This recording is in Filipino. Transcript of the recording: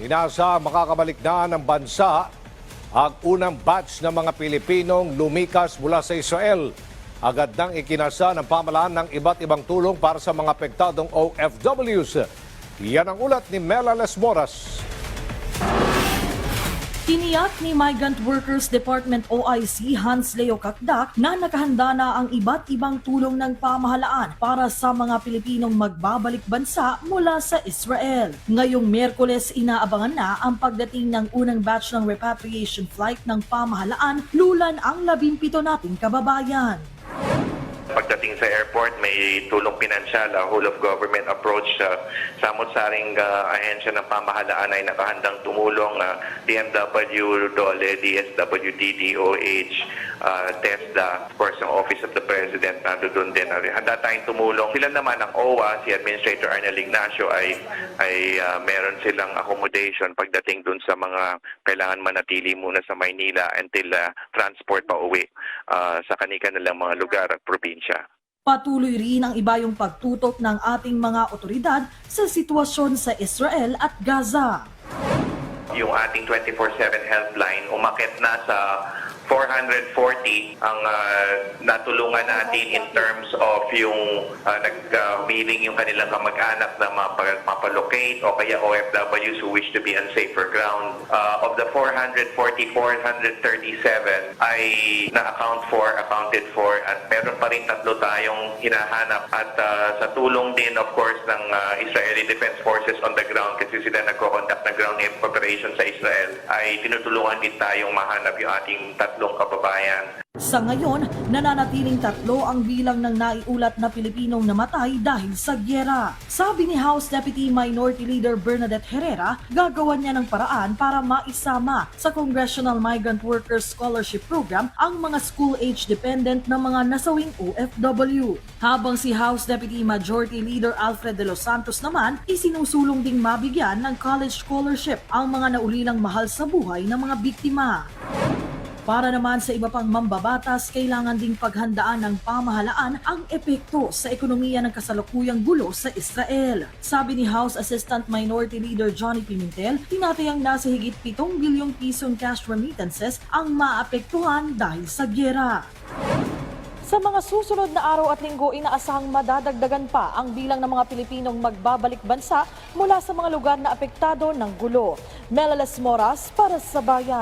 Inasa makakabalik na ng bansa ang unang batch ng mga Pilipinong lumikas mula sa Israel. Agad nang ikinasa ng pamalaan ng iba't ibang tulong para sa mga apektadong OFWs. Yan ang ulat ni Mela Les Moras. Tiniyak ni Migrant Workers Department OIC Hans Leo Kakdak na nakahanda na ang iba't ibang tulong ng pamahalaan para sa mga Pilipinong magbabalik bansa mula sa Israel. Ngayong Miyerkules inaabangan na ang pagdating ng unang batch ng repatriation flight ng pamahalaan lulan ang labimpito nating kababayan. Pagdating sa airport, may tulong pinansyal, a whole of government approach sa samot-saring uh, ahensya ng pamahalaan ay nakahandang tumulong uh, DMW, DOLE, DSWD, DOH, uh, TESDA, of course, ang Office of the President, nandoon din. Handa tayong tumulong. Sila naman ang OWA, si Administrator Arnel Ignacio ay, ay uh, meron silang accommodation pagdating dun sa mga kailangan manatili muna sa Maynila until uh, transport pa uwi uh, sa kanilang mga lugar at probinsya. Patuloy rin ang iba yung pagtutok ng ating mga otoridad sa sitwasyon sa Israel at Gaza. Yung ating 24-7 helpline, umakit na sa 440 ang ah, natulungan natin in terms of yung uh, nag-humiling yung kanilang kamag-anak na mapa- mapalocate o kaya OFWs who wish to be on safer ground. Ah, of the 440, 437 ay na-account for, accounted for at meron pa rin tatlo tayong hinahanap at ah, sa tulong din of course ng ah, Israeli Defense Forces on the ground kasi sila nagko-conduct ng ground operation sa Israel ay tinutulungan din tayong mahanap yung ating tatlong kababayan. Sa ngayon, nananatiling tatlo ang bilang ng naiulat na Pilipinong namatay dahil sa gyera. Sabi ni House Deputy Minority Leader Bernadette Herrera, gagawan niya ng paraan para maisama sa Congressional Migrant Workers Scholarship Program ang mga school-age dependent na mga nasawing OFW. Habang si House Deputy Majority Leader Alfred de los Santos naman, isinusulong ding mabigyan ng college scholarship ang mga naulilang mahal sa buhay ng mga biktima. Para naman sa iba pang mambabatas, kailangan ding paghandaan ng pamahalaan ang epekto sa ekonomiya ng kasalukuyang gulo sa Israel. Sabi ni House Assistant Minority Leader Johnny Pimentel, tinatayang nasa higit 7 bilyong pisong cash remittances ang maapektuhan dahil sa gyera. Sa mga susunod na araw at linggo, inaasahang madadagdagan pa ang bilang ng mga Pilipinong magbabalik bansa mula sa mga lugar na apektado ng gulo. Melales Moras para sa Bayan.